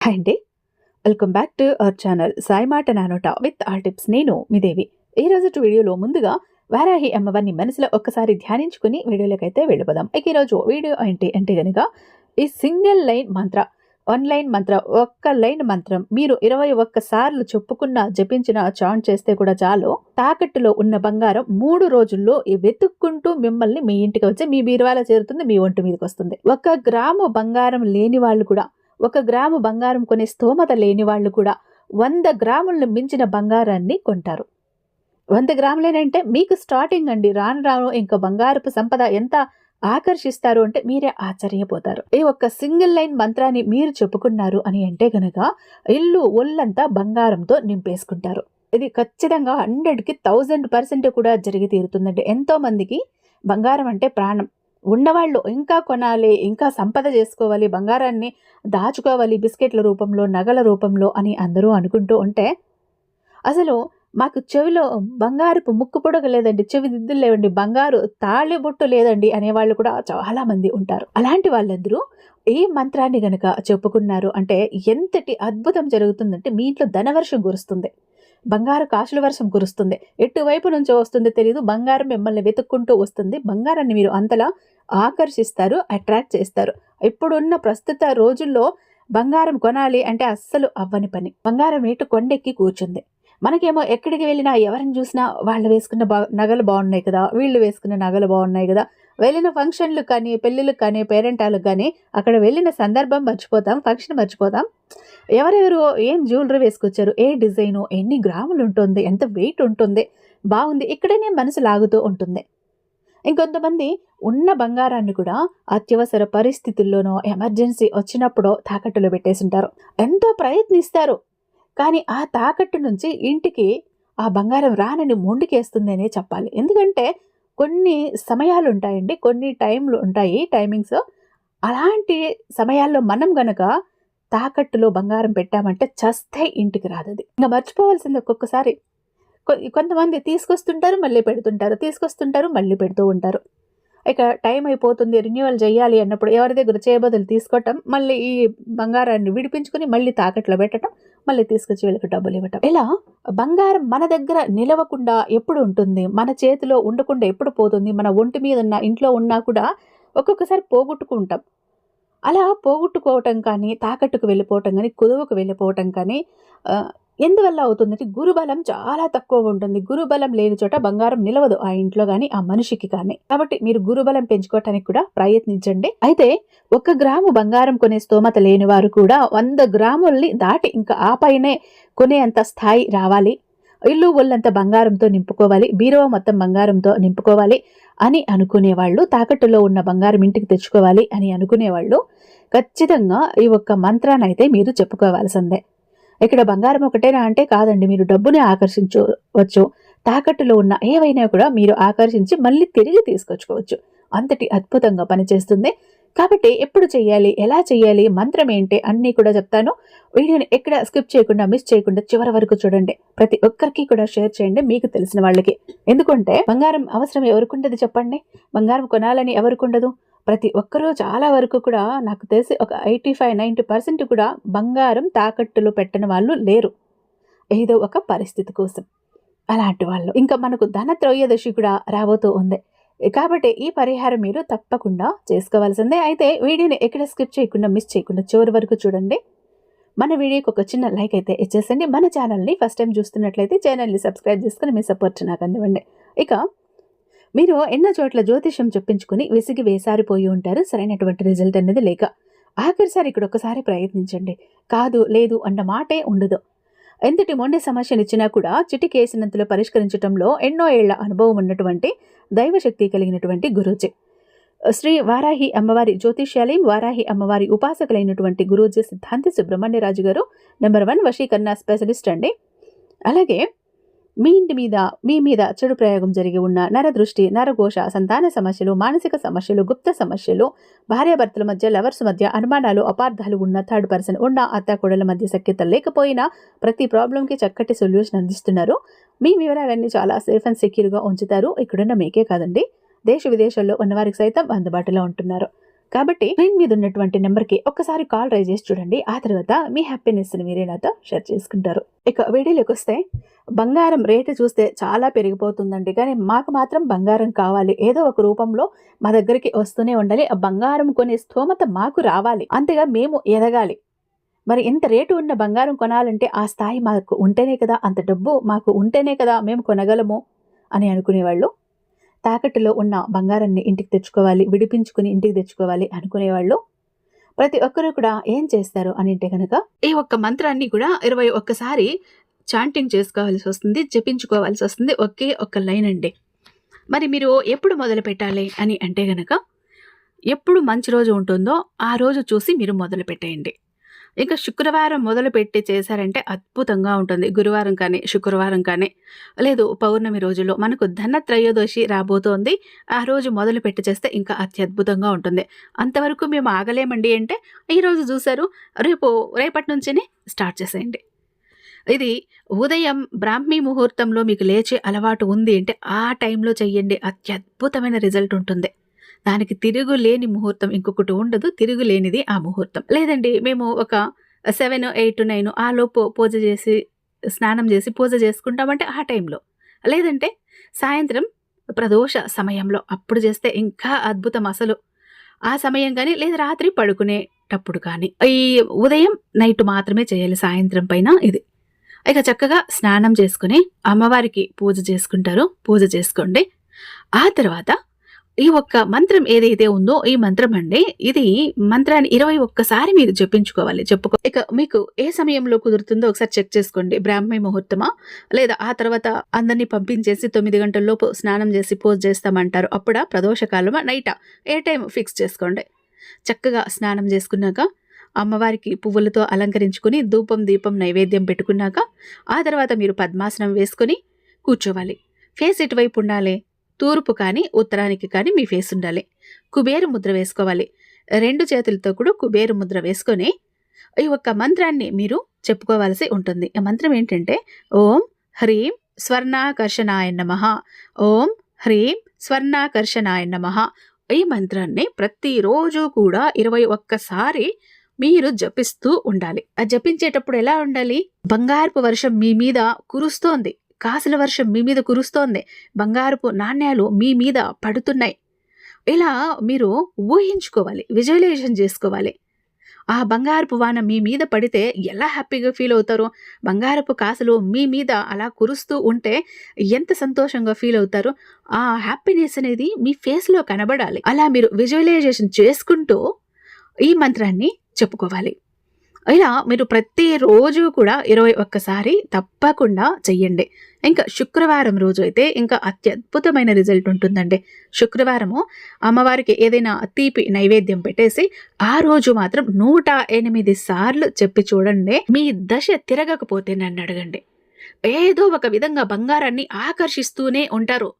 Hi అండి welcome back to our channel Sai మాట నానోట విత్ ఆల్ టిప్స్ నేను మీదేవి ఈ రోజు వీడియోలో ముందుగా వారాహి అమ్మవారిని మనసులో ఒక్కసారి ధ్యానించుకుని వీడియోలోకైతే వెళ్ళిపోదాం. ఇక ఈరోజు వీడియో ఏంటి అంటే కనుక ఈ సింగిల్ లైన్ మంత్ర వన్ లైన్ మంత్ర ఒక్క లైన్ మంత్రం మీరు ఇరవై ఒక్క సార్లు చెప్పుకున్న జపించిన చాంట్ చేస్తే కూడా చాలు. తాకట్టులో ఉన్న బంగారం మూడు రోజుల్లో ఈ వెతుక్కుంటూ మిమ్మల్ని మీ ఇంటికి వచ్చి మీ బీరువాలో చేరుతుంది మీ ఒంటి మీదకి వస్తుంది. ఒక గ్రాము బంగారం లేని వాళ్ళు కూడా ఒక గ్రాము బంగారం కొనే స్తోమత లేని వాళ్ళు కూడా వంద గ్రాములను మించిన బంగారాన్ని కొంటారు. వంద గ్రాములేనంటే మీకు స్టార్టింగ్ అండి. రాను రాను ఇంకా బంగారపు సంపద ఎంత ఆకర్షిస్తారు అంటే మీరే ఆశ్చర్యపోతారు. ఈ ఒక్క సింగిల్ లైన్ మంత్రాన్ని మీరు చెప్పుకున్నారు అని అంటే గనక ఇల్లు ఒళ్ళంతా బంగారంతో నింపేసుకుంటారు. ఇది ఖచ్చితంగా హండ్రెడ్కి థౌజండ్ పర్సెంట్ కూడా జరిగి తీరుతుందండి. ఎంతోమందికి బంగారం అంటే ప్రాణం. ఉన్నవాళ్ళు ఇంకా కొనాలి ఇంకా సంపద చేసుకోవాలి బంగారాన్ని దాచుకోవాలి బిస్కెట్ల రూపంలో నగల రూపంలో అని అందరూ అనుకుంటూ ఉంటే అసలు మాకు చెవిలో బంగారపు ముక్కు పొడగ లేదండి చెవి దిద్దులు లేవండి బంగారు తాళి బొట్టు లేదండి అనేవాళ్ళు కూడా చాలామంది ఉంటారు. అలాంటి వాళ్ళందరూ ఈ మంత్రాన్ని గనక చెప్పుకున్నారు అంటే ఎంతటి అద్భుతం జరుగుతుందంటే మీ ఇంట్లో ధనవర్షం కురుస్తుంది. బంగారు కాసుల వర్షం కురుస్తుంది. ఎటువైపు నుంచో వస్తుందో తెలియదు బంగారం మిమ్మల్ని వెతుక్కుంటూ వస్తుంది. బంగారాన్ని మీరు అంతలా ఆకర్షిస్తారు అట్రాక్ట్ చేస్తారు. ఇప్పుడున్న ప్రస్తుత రోజుల్లో బంగారం కొనాలి అంటే అస్సలు అవ్వని పని. బంగారం రేటు కొండెక్కి కూర్చుంది. మనకేమో ఎక్కడికి వెళ్ళినా ఎవరిని చూసినా వాళ్ళు వేసుకున్న బా నగలు బాగున్నాయి కదా వీళ్ళు వేసుకున్న నగలు బాగున్నాయి కదా వెళ్ళిన ఫంక్షన్లు కానీ పెళ్ళిళ్ళు కానీ పేరెంటాలకు కానీ అక్కడ వెళ్ళిన సందర్భం మర్చిపోతాం ఫంక్షన్ మర్చిపోతాం. ఎవరెవరు ఏం జ్యువెలరీ వేసుకొచ్చారు ఏ డిజైను ఎన్ని గ్రాములు ఉంటుంది ఎంత వెయిట్ ఉంటుంది బాగుంది ఇక్కడనే మనసు లాగుతూ ఉంటుంది. ఇంకొంతమంది ఉన్న బంగారాన్ని కూడా అత్యవసర పరిస్థితుల్లోనో ఎమర్జెన్సీ వచ్చినప్పుడో తాకట్టులో పెట్టేసింటారు. ఎంతో ప్రయత్నిస్తారు. కానీ ఆ తాకట్టు నుంచి ఇంటికి ఆ బంగారం రానని మొండికేస్తుంది అనే చెప్పాలి. ఎందుకంటే కొన్ని సమయాలు ఉంటాయండి కొన్ని టైంలు ఉంటాయి టైమింగ్స్. అలాంటి సమయాల్లో మనం గనక తాకట్టులో బంగారం పెట్టామంటే చస్తే ఇంటికి రాదది. ఇంకా మర్చిపోవాల్సింది ఒక్కొక్కసారి. కొంతమంది తీసుకొస్తుంటారు మళ్ళీ పెడుతుంటారు. తీసుకొస్తుంటారు మళ్ళీ పెడుతూ ఉంటారు. ఇక టైం అయిపోతుంది రెన్యువల్ చేయాలి అన్నప్పుడు ఎవరి దగ్గర చేయబదులు తీసుకోవటం మళ్ళీ ఈ బంగారాన్ని విడిపించుకుని మళ్ళీ తాకట్లో పెట్టడం మళ్ళీ తీసుకొచ్చి వీళ్ళకి డబ్బులు ఇవ్వటం. ఇలా బంగారం మన దగ్గర నిలవకుండా ఎప్పుడు ఉంటుంది? మన చేతిలో ఉండకుండా ఎప్పుడు పోతుంది? మన ఒంటి మీద ఉన్న ఇంట్లో ఉన్నా కూడా ఒక్కొక్కసారి పోగొట్టుకుంటాం. అలా పోగొట్టుకోవటం కానీ తాకట్టుకు వెళ్ళిపోవటం కానీ కుదువకు వెళ్ళిపోవటం కానీ ఎందువల్ల అవుతుందంటే గురుబలం చాలా తక్కువ ఉంటుంది. గురుబలం లేని చోట బంగారం నిలవదు ఆ ఇంట్లో కానీ ఆ మనిషికి కానీ కాబట్టి మీరు గురుబలం పెంచుకోవటానికి కూడా ప్రయత్నించండి. అయితే ఒక గ్రాము బంగారం కొనే స్తోమత లేని వారు కూడా వంద గ్రాముల్ని దాటి ఇంకా ఆ పైనే కొనేంత స్థాయి రావాలి. ఇల్లు ఒళ్ళంత బంగారంతో నింపుకోవాలి. బీరువా మొత్తం బంగారంతో నింపుకోవాలి అని అనుకునేవాళ్ళు తాకట్టులో ఉన్న బంగారం ఇంటికి తెచ్చుకోవాలి అని అనుకునేవాళ్ళు ఖచ్చితంగా ఈ ఒక్క మంత్రాన్ని అయితే మీరు చెప్పుకోవాల్సిందే. ఇక్కడ బంగారం ఒకటేనా అంటే కాదండి మీరు డబ్బుని ఆకర్షించవచ్చు. తాకట్టులో ఉన్న ఏవైనా కూడా మీరు ఆకర్షించి మళ్ళీ తిరిగి తీసుకొచ్చుకోవచ్చు. అంతటి అద్భుతంగా పనిచేస్తుంది. కాబట్టి ఎప్పుడు చేయాలి ఎలా చేయాలి మంత్రం ఏంటి అన్నీ కూడా చెప్తాను. వీడియోని ఎక్కడ స్కిప్ చేయకుండా మిస్ చేయకుండా చివరి వరకు చూడండి. ప్రతి ఒక్కరికి కూడా షేర్ చేయండి మీకు తెలిసిన వాళ్ళకి. ఎందుకంటే బంగారం అవసరం ఎవరికి ఉండదు చెప్పండి. బంగారం కొనాలని ఎవరికి ఉండదు? ప్రతి ఒక్కరూ చాలా వరకు కూడా నాకు తెలిసి ఒక ఎయిటీ ఫైవ్ నైంటీ పర్సెంట్ కూడా బంగారం తాకట్టులో పెట్టిన వాళ్ళు లేరు. ఏదో ఒక పరిస్థితి కోసం. అలాంటి వాళ్ళు. ఇంకా మనకు ధన త్రయోదశి కూడా రాబోతూ ఉంది. కాబట్టి ఈ పరిహారం మీరు తప్పకుండా చేసుకోవాల్సిందే. అయితే వీడియోని ఎక్కడ స్కిప్ చేయకుండా మిస్ చేయకుండా చివరి వరకు చూడండి. మన వీడియోకి ఒక చిన్న లైక్ అయితే ఇచ్చేసండి. మన ఛానల్ని ఫస్ట్ టైం చూస్తున్నట్లయితే ఛానల్ని సబ్స్క్రైబ్ చేసుకుని మీ సపోర్ట్ నాకు అందివ్వండి. ఇక మీరు ఎన్నో చోట్ల జ్యోతిషం చెప్పించుకుని విసిగి వేసారిపోయి ఉంటారు. సరైనటువంటి రిజల్ట్ అనేది లేక. ఆఖరిసారి ఇక్కడ ఒకసారి ప్రయత్నించండి. కాదు లేదు అన్న మాటే ఉండదు. ఎంతటి మొండి సమస్యనిచ్చినా కూడా చిటికేసినంతలో పరిష్కరించడంలో ఎన్నో ఏళ్ళ అనుభవం ఉన్నటువంటి దైవశక్తి కలిగినటువంటి గురూజీ. శ్రీ వారాహి అమ్మవారి జ్యోతిష్యాలయం వారాహి అమ్మవారి ఉపాసకులైనటువంటి గురూజీ సిద్ధాంతి సుబ్రహ్మణ్యరాజు గారు నెంబర్ వన్ వశీకరణ స్పెషలిస్ట్ అండి. అలాగే మీ ఇంటి మీద మీ మీద చెడు ప్రయోగం జరిగి ఉన్న నరదృష్టి నరఘోష సంతాన సమస్యలు మానసిక సమస్యలు గుప్త సమస్యలు భార్యాభర్తల మధ్య లవర్స్ మధ్య అనుమానాలు అపార్థాలు ఉన్న థర్డ్ పర్సన్ ఉన్న అత్తాకోడల మధ్య సఖ్యత లేకపోయినా ప్రతి ప్రాబ్లంకి చక్కటి సొల్యూషన్ అందిస్తున్నారు. మీ వివరాలన్నీ చాలా సేఫ్ అండ్ సెక్యూర్గా ఉంచుతారు. ఇక్కడున్న మీకే కాదండి. దేశ విదేశాల్లో ఉన్నవారికి సైతం అందుబాటులో ఉంటున్నారు. కాబట్టి స్క్రీన్ మీద ఉన్నటువంటి నెంబర్కి ఒక్కసారి కాల్ రైజ్ చేసి చూడండి. ఆ తర్వాత మీ హ్యాపీనెస్ని మీరే నాతో షేర్ చేసుకుంటారు. ఇక వీడియోలోకి వస్తే బంగారం రేటు చూస్తే చాలా పెరిగిపోతుందండి. కానీ మాకు మాత్రం బంగారం కావాలి. ఏదో ఒక రూపంలో మా దగ్గరికి వస్తూనే ఉండాలి. ఆ బంగారం కొనే స్థోమత మాకు రావాలి. అంతేగా మేము ఎదగాలి. మరి ఇంత రేటు ఉన్న బంగారం కొనాలంటే ఆ స్థాయి మాకు ఉంటేనే కదా అంత డబ్బు మాకు ఉంటేనే కదా మేము కొనగలము అని అనుకునేవాళ్ళు తాకట్టులో ఉన్న బంగారాన్ని ఇంటికి తెచ్చుకోవాలి విడిపించుకుని ఇంటికి తెచ్చుకోవాలి అనుకునేవాళ్ళు. ప్రతి ఒక్కరూ కూడా ఏం చేస్తారు అని అంటే కనుక ఈ ఒక్క మంత్రాన్ని కూడా ఇరవై ఒక్కసారి చాంటింగ్ చేసుకోవాల్సి వస్తుంది జపించుకోవాల్సి వస్తుంది ఒకే ఒక్క లైన్ అండి. మరి మీరు ఎప్పుడు మొదలు పెట్టాలి అని అంటే గనక ఎప్పుడు మంచి రోజు ఉంటుందో ఆ రోజు చూసి మీరు మొదలు పెట్టేయండి. ఇక శుక్రవారం మొదలుపెట్టి చేశారంటే అద్భుతంగా ఉంటుంది. గురువారం కానీ శుక్రవారం కానీ. లేదు పౌర్ణమి రోజులో మనకు ధన త్రయోదశి రాబోతోంది. ఆ రోజు మొదలు పెట్టి చేస్తే ఇంకా అత్యద్భుతంగా ఉంటుంది. అంతవరకు మేము ఆగలేమండి అంటే ఈరోజు చూశారు రేపు రేపటి నుంచినే స్టార్ట్ చేసేయండి. ఇది ఉదయం బ్రాహ్మీ ముహూర్తంలో మీకు లేచే అలవాటు ఉంది అంటే ఆ టైంలో చెయ్యండి. అత్యద్భుతమైన రిజల్ట్ ఉంటుంది. దానికి తిరుగు లేని ముహూర్తం ఇంకొకటి ఉండదు తిరుగు లేనిది ఆ ముహూర్తం. లేదండి మేము ఒక సెవెన్ ఎయిట్ నైన్ ఆ లోపు పూజ చేసి స్నానం చేసి పూజ చేసుకుంటామంటే ఆ టైంలో. లేదంటే సాయంత్రం ప్రదోష సమయంలో అప్పుడు చేస్తే ఇంకా అద్భుతం అసలు. ఆ సమయం కానీ లేదా రాత్రి పడుకునేటప్పుడు కానీ ఈ ఉదయం నైట్ మాత్రమే చేయాలి సాయంత్రం పైన ఇది. ఇక చక్కగా స్నానం చేసుకుని అమ్మవారికి పూజ చేసుకుంటారు పూజ చేసుకోండి. ఆ తర్వాత ఈ ఒక్క మంత్రం ఏదైతే ఉందో ఈ మంత్రం అండి ఇది మంత్రాన్ని ఇరవై ఒక్కసారి మీరు జపించుకోవాలి చెప్పుకో. ఇక మీకు ఏ సమయంలో కుదురుతుందో ఒకసారి చెక్ చేసుకోండి బ్రాహ్మీ ముహూర్తమా? లేదా ఆ తర్వాత అందరినీ పంపించేసి తొమ్మిది గంటల్లోపు స్నానం చేసి పూజ చేస్తామంటారు అప్పుడా ప్రదోషకాలమా నైటా? ఏ టైం ఫిక్స్ చేసుకోండి. చక్కగా స్నానం చేసుకున్నాక అమ్మవారికి పువ్వులతో అలంకరించుకుని ధూపం దీపం నైవేద్యం పెట్టుకున్నాక ఆ తర్వాత మీరు పద్మాసనం వేసుకొని కూర్చోవాలి. ఫేస్ ఎటువైపు ఉండాలి తూర్పు కానీ ఉత్తరానికి కానీ మీ ఫేస్ ఉండాలి. కుబేరు ముద్ర వేసుకోవాలి. రెండు చేతులతో కూడా కుబేరు ముద్ర వేసుకొని ఈ ఒక్క మంత్రాన్ని మీరు చెప్పుకోవాల్సి ఉంటుంది. ఈ మంత్రం ఏంటంటే ఓం హ్రీం స్వర్ణాకర్షణాయ నమ. ఓం హ్రీం స్వర్ణాకర్షణాయ నమ. ఈ మంత్రాన్ని ప్రతిరోజు కూడా ఇరవై ఒక్కసారి మీరు జపిస్తూ ఉండాలి. ఆ జపించేటప్పుడు ఎలా ఉండాలి? బంగారపు వర్షం మీ మీద కురుస్తోంది. కాసుల వర్షం మీ మీద కురుస్తోంది. బంగారపు నాణ్యాలు మీ మీద పడుతున్నాయి. ఇలా మీరు ఊహించుకోవాలి విజువలైజేషన్ చేసుకోవాలి. ఆ బంగారపు వాన మీ మీద పడితే ఎలా హ్యాపీగా ఫీల్ అవుతారో? బంగారపు కాసులు మీ మీద అలా కురుస్తూ ఉంటే ఎంత సంతోషంగా ఫీల్ అవుతారో? ఆ హ్యాపీనెస్ అనేది మీ ఫేస్లో కనబడాలి. అలా మీరు విజువలైజేషన్ చేసుకుంటూ ఈ మంత్రాన్ని చెప్పుకోవాలి. ఇలా మీరు ప్రతిరోజు కూడా ఇరవై ఒక్కసారి తప్పకుండా చెయ్యండి. ఇంకా శుక్రవారం రోజు అయితే ఇంకా అత్యద్భుతమైన రిజల్ట్ ఉంటుందండి. శుక్రవారము అమ్మవారికి ఏదైనా తీపి నైవేద్యం పెట్టేసి ఆ రోజు మాత్రం నూట ఎనిమిది సార్లు చెప్పి చూడండి. మీ దశ తిరగకపోతే నన్ను అడగండి. ఏదో ఒక విధంగా బంగారాన్ని ఆకర్షిస్తూనే ఉంటారు.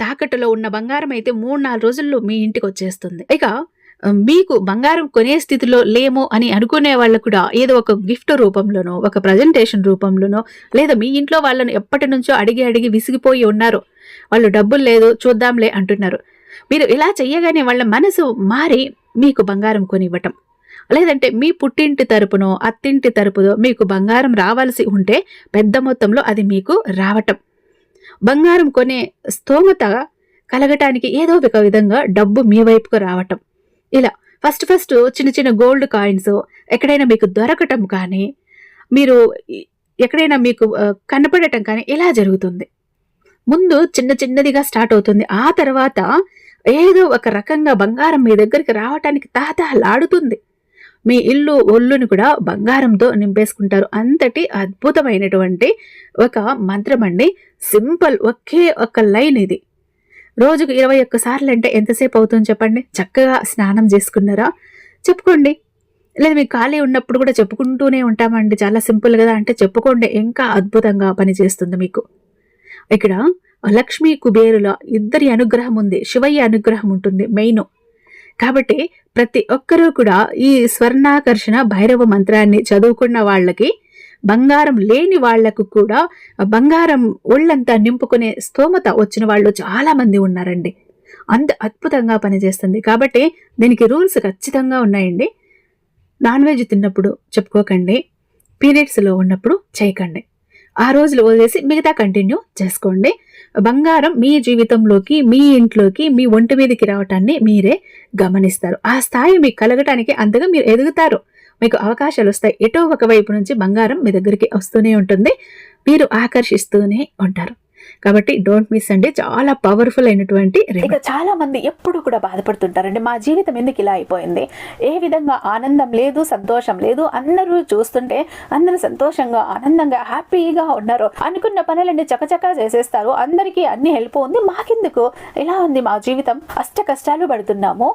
తాకట్టులో ఉన్న బంగారం అయితే మూడు నాలుగు రోజుల్లో మీ ఇంటికి వచ్చేస్తుంది. ఇక మీకు బంగారం కొనే స్థితిలో లేము అని అనుకునే వాళ్ళు కూడా ఏదో ఒక గిఫ్ట్ రూపంలోనో ఒక ప్రజెంటేషన్ రూపంలోనో లేదా మీ ఇంట్లో వాళ్ళని ఎప్పటి నుంచో అడిగి అడిగి విసిగిపోయి ఉన్నారు. వాళ్ళు డబ్బులు లేదు చూద్దాంలే అంటున్నారు. మీరు ఇలా చెయ్యగానే వాళ్ళ మనసు మారి మీకు బంగారం కొనివ్వటం. లేదంటే మీ పుట్టింటి తరపునో అత్తింటి తరపునో మీకు బంగారం రావాల్సి ఉంటే పెద్ద మొత్తంలో అది మీకు రావటం. బంగారం కొనే స్తోమత కలగటానికి ఏదో ఒక విధంగా డబ్బు మీ వైపుకు రావటం. ఇలా. ఫస్ట్ ఫస్ట్ చిన్న చిన్న గోల్డ్ కాయిన్స్ ఎక్కడైనా మీకు దొరకటం కానీ మీరు ఎక్కడైనా మీకు కనపడటం కానీ ఇలా జరుగుతుంది. ముందు చిన్న చిన్నదిగా స్టార్ట్ అవుతుంది. ఆ తర్వాత ఏదో ఒక రకంగా బంగారం మీ దగ్గరికి రావటానికి తాతహలాడుతుంది మీ ఇల్లు ఒళ్ళుని కూడా బంగారంతో నింపేసుకుంటారు. అంతటి అద్భుతమైనటువంటి ఒక మంత్రం అండి. సింపుల్ ఒకే ఒక లైన్ ఇది. రోజుకు ఇరవై ఒక్క సార్లు అంటే ఎంతసేపు అవుతుందో చెప్పండి. చక్కగా స్నానం చేసుకున్నారా? చెప్పుకోండి. లేదు మీకు ఖాళీ ఉన్నప్పుడు కూడా చెప్పుకుంటూనే ఉంటామండి. చాలా సింపుల్ కదా అంటే చెప్పుకోండి. ఇంకా అద్భుతంగా పనిచేస్తుంది మీకు. ఇక్కడ లక్ష్మీ కుబేరుల ఇద్దరి అనుగ్రహం ఉంది. శివయ్య అనుగ్రహం ఉంటుంది మెయిన్. కాబట్టి ప్రతి ఒక్కరూ కూడా ఈ స్వర్ణాకర్షణ భైరవ మంత్రాన్ని చదువుకున్న వాళ్ళకి బంగారం లేని వాళ్ళకు కూడా బంగారం ఒళ్ళంతా నింపుకునే స్తోమత వచ్చిన వాళ్ళు చాలామంది ఉన్నారండి. అంత అద్భుతంగా పనిచేస్తుంది. కాబట్టి దీనికి రూల్స్ ఖచ్చితంగా ఉన్నాయండి. నాన్ వెజ్ తిన్నప్పుడు చెప్పుకోకండి. పీరియడ్స్లో ఉన్నప్పుడు చేయకండి. ఆ రోజులు వదిలేసి మిగతా కంటిన్యూ చేసుకోండి. బంగారం మీ జీవితంలోకి మీ ఇంట్లోకి మీ ఒంటి మీదకి రావటాన్ని మీరే గమనిస్తారు. ఆ స్థాయి మీకు కలగటానికి అంతగా మీరు ఎదుగుతారు. మీకు అవకాశాలు వస్తాయి ఎటో ఒక వైపు నుంచి బంగారం మీ దగ్గరికి వస్తూనే ఉంటుంది. మీరు ఆకర్షిస్తూనే ఉంటారు. కాబట్టి డోంట్ మిస్ అండి. చాలా పవర్ఫుల్ అయినటువంటి ఇక చాలా మంది ఎప్పుడు కూడా బాధపడుతుంటారండి. మా జీవితం ఎందుకు ఇలా అయిపోయింది? ఏ విధంగా ఆనందం లేదు సంతోషం లేదు? అందరూ చూస్తుంటే అందరూ సంతోషంగా ఆనందంగా హ్యాపీగా ఉన్నారు. అనుకున్న పనులన్నీ చకచకా చేసేస్తారు. అందరికీ అన్ని హెల్ప్ ఉంది. మాకెందుకు? ఇలా ఉంది మా జీవితం? అష్ట కష్టాలు పడుతున్నాము.